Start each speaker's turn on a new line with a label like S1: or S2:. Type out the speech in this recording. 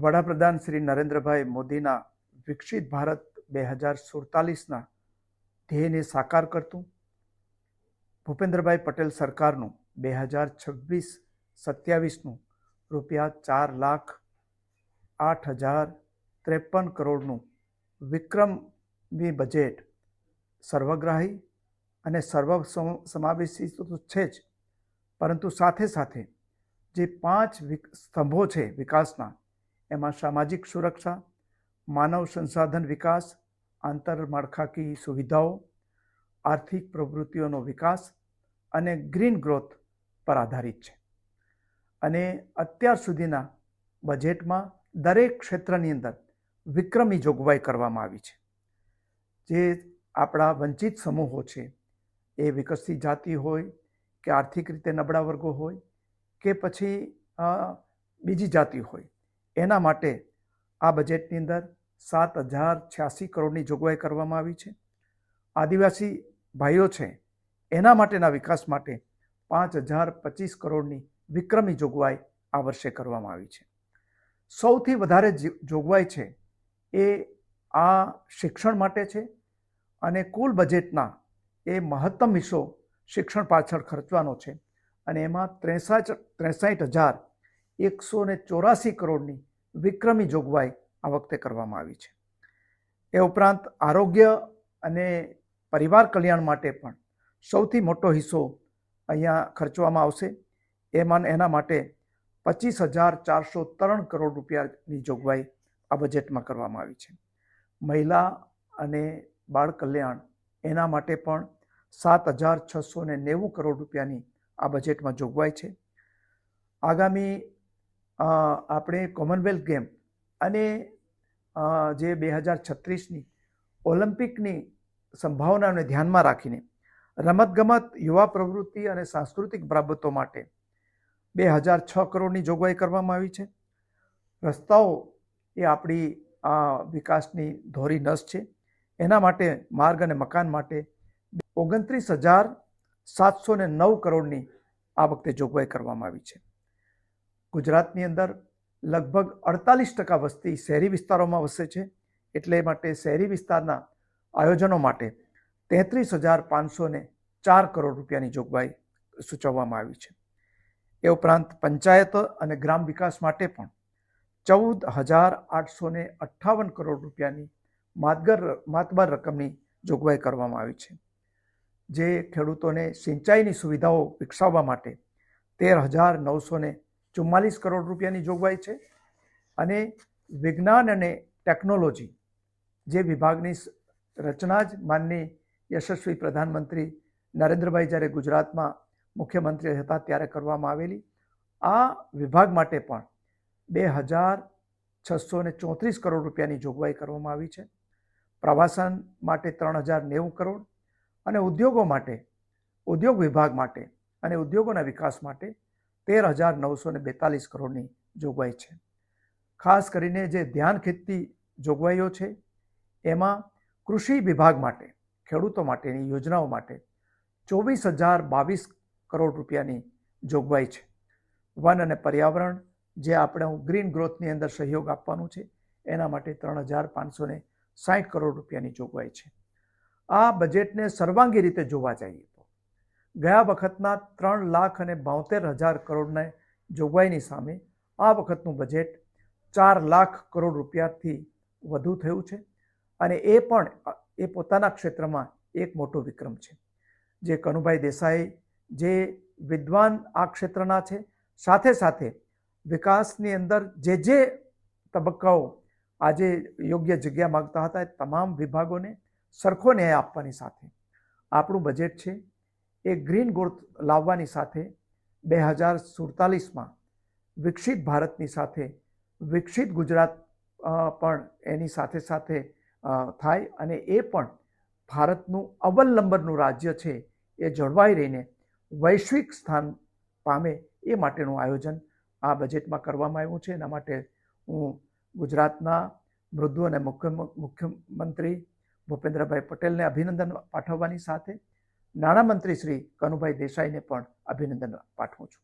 S1: વડાપ્રધાન શ્રી નરેન્દ્રભાઈ મોદીના વિકસિત ભારત બે હજાર સુડતાલીસના ધ્યેયને સાકાર કરતું ભૂપેન્દ્રભાઈ પટેલ સરકારનું બે હજાર છવ્વીસ સત્યાવીસનું રૂપિયા ચાર લાખ આઠ હજાર ત્રેપન કરોડનું વિક્રમી બજેટ સર્વગ્રાહી અને સર્વ સમાવેશી તો છે જ, પરંતુ સાથે સાથે જે પાંચ સ્તંભો છે વિકાસના એમાં સામાજિક સુરક્ષા, માનવ સંસાધન વિકાસ આંતરમાળખાકીય સુવિધાઓ, આર્થિક પ્રવૃત્તિઓનો વિકાસ અને ગ્રીન ગ્રોથ પર આધારિત છે. અને અત્યાર સુધીના બજેટમાં દરેક ક્ષેત્રની અંદર વિક્રમી જોગવાઈ કરવામાં આવી છે. જે આપણા વંચિત સમૂહો છે, એ વિકસતી જાતિ હોય કે આર્થિક રીતે નબળા વર્ગો હોય કે પછી બીજી જાતિ હોય એના માટે આ બજેટની અંદર સાત હજાર છ્યાસી કરોડની જોગવાઈ કરવામાં આવી છે. આદિવાસી ભાઈઓ છે, એના માટેના વિકાસ માટે પાંચ હજાર પચીસ કરોડની વિક્રમી જોગવાઈ આ વર્ષે કરવામાં આવી છે. સૌથી વધારે જોગવાઈ છે એ આ શિક્ષણ માટે છે અને કુલ બજેટના એ મહત્તમ હિસ્સો શિક્ષણ પાછળ ખર્ચવાનો છે અને એમાં ત્રેસાઠ ત્રેસાઠ હજાર એકસો ચોરાસી કરોડની વિક્રમી જોગવાઈ આ વખતે કરવામાં આવી છે. એ ઉપરાંત આરોગ્ય અને પરિવાર કલ્યાણ માટે પણ સૌથી મોટો હિસ્સો અહીંયા ખર્ચવામાં આવશે. એમાં એના માટે પચીસ હજાર ચારસો ત્રણ કરોડ રૂપિયાની જોગવાઈ આ બજેટમાં કરવામાં આવી છે. મહિલા અને બાળ કલ્યાણ એના માટે પણ સાત હજાર છસો ને નેવું કરોડ રૂપિયાની આ બજેટમાં જોગવાઈ છે. આગામી આપણે કોમનવેલ્થ ગેમ અને જે બે હજાર છત્રીસની ઓલિમ્પિકની સંભાવનાઓને ધ્યાનમાં રાખીને રમતગમત, યુવા પ્રવૃત્તિ અને સાંસ્કૃતિક બાબતો માટે બે હજાર છ કરોડની જોગવાઈ કરવામાં આવી છે. રસ્તાઓ એ આપણી આ વિકાસની ધોરી નસ છે. એના માટે માર્ગ અને મકાન માટે ઓગણત્રીસ હજાર સાતસો ને નવ કરોડની આ વખતે જોગવાઈ કરવામાં આવી છે. ગુજરાતની અંદર લગભગ અડતાલીસ ટકા વસ્તી શહેરી વિસ્તારોમાં વસે છે. એટલે માટે શહેરી વિસ્તારના આયોજનો માટે તેત્રીસ હજાર પાંચસો ને ચાર કરોડ રૂપિયાની જોગવાઈ સૂચવવામાં આવી છે. એ ઉપરાંત પંચાયત અને ગ્રામ વિકાસ માટે પણ ચૌદ હજાર આઠસો ને અઠ્ઠાવન કરોડ રૂપિયાની માતગર માતબર રકમની જોગવાઈ કરવામાં આવી છે. જે ખેડૂતોને સિંચાઈની સુવિધાઓ વિકસાવવા માટે તેર હજાર નવસો ને ચુમ્માલીસ કરોડ રૂપિયાની જોગવાઈ છે અને વિજ્ઞાન અને ટેકનોલોજી જે વિભાગની રચના જ માનની યશસ્વી પ્રધાનમંત્રી નરેન્દ્રભાઈ જ્યારે ગુજરાતમાં મુખ્યમંત્રી હતા ત્યારે કરવામાં આવેલી, આ વિભાગ માટે પણ બે હજાર છસો ને ચોત્રીસ કરોડ રૂપિયાની જોગવાઈ કરવામાં આવી છે. પ્રવાસન માટે ત્રણ હજાર નેવું કરોડ અને ઉદ્યોગો માટે, ઉદ્યોગ વિભાગ માટે અને ઉદ્યોગોના વિકાસ માટે તેર હજાર નવસો ને બેતાલીસ કરોડની જોગવાઈ છે. ખાસ કરીને જે ધ્યાન ખેતી જોગવાઈઓ છે, એમાં કૃષિ વિભાગ માટે, ખેડૂતો માટેની યોજનાઓ માટે ચોવીસ હજાર બાવીસ કરોડ રૂપિયાની જોગવાઈ છે. વન અને પર્યાવરણ, જે આપણે ગ્રીન ગ્રોથની અંદર સહયોગ આપવાનું છે, એના માટે ત્રણ હજાર પાંચસો ને સાઠ કરોડ રૂપિયાની જોગવાઈ છે. આ બજેટને સર્વાંગી રીતે જોવા જઈએ ગયા વખતના ત્રણ લાખ અને બોતેર હજાર કરોડને જોગવાઈની સામે આ વખતનું બજેટ ચાર લાખ કરોડ રૂપિયાથી વધુ થયું છે અને એ પણ, એ પોતાના ક્ષેત્રમાં એક મોટો વિક્રમ છે. જે કનુભાઈ દેસાઈ, જે વિદ્વાન આ ક્ષેત્રના છે, સાથે સાથે વિકાસની અંદર જે જે તબક્કાઓ આજે યોગ્ય જગ્યા માગતા હતા એ તમામ વિભાગોને સરખો ન્યાય આપવાની સાથે આપણું બજેટ છે એ ગ્રીન ગ્રોથ લાવવાની સાથે બે હજાર સુડતાલીસમાં વિકસિત ભારતની સાથે વિકસિત ગુજરાત પણ એની સાથે સાથે થાય અને એ પણ ભારતનું અવ્વલ નંબરનું રાજ્ય છે એ જળવાઈ રહીને વૈશ્વિક સ્થાન પામે એ માટેનું આયોજન આ બજેટમાં કરવામાં આવ્યું છે. એના માટે હું ગુજરાતના મૃદુ અને મુખ્ય મુખ્યમંત્રી ભૂપેન્દ્રભાઈ પટેલને અભિનંદન પાઠવવાની સાથે નાણામંત્રી શ્રી કનુભાઈ દેસાઈને પણ અભિનંદન પાઠવું છું.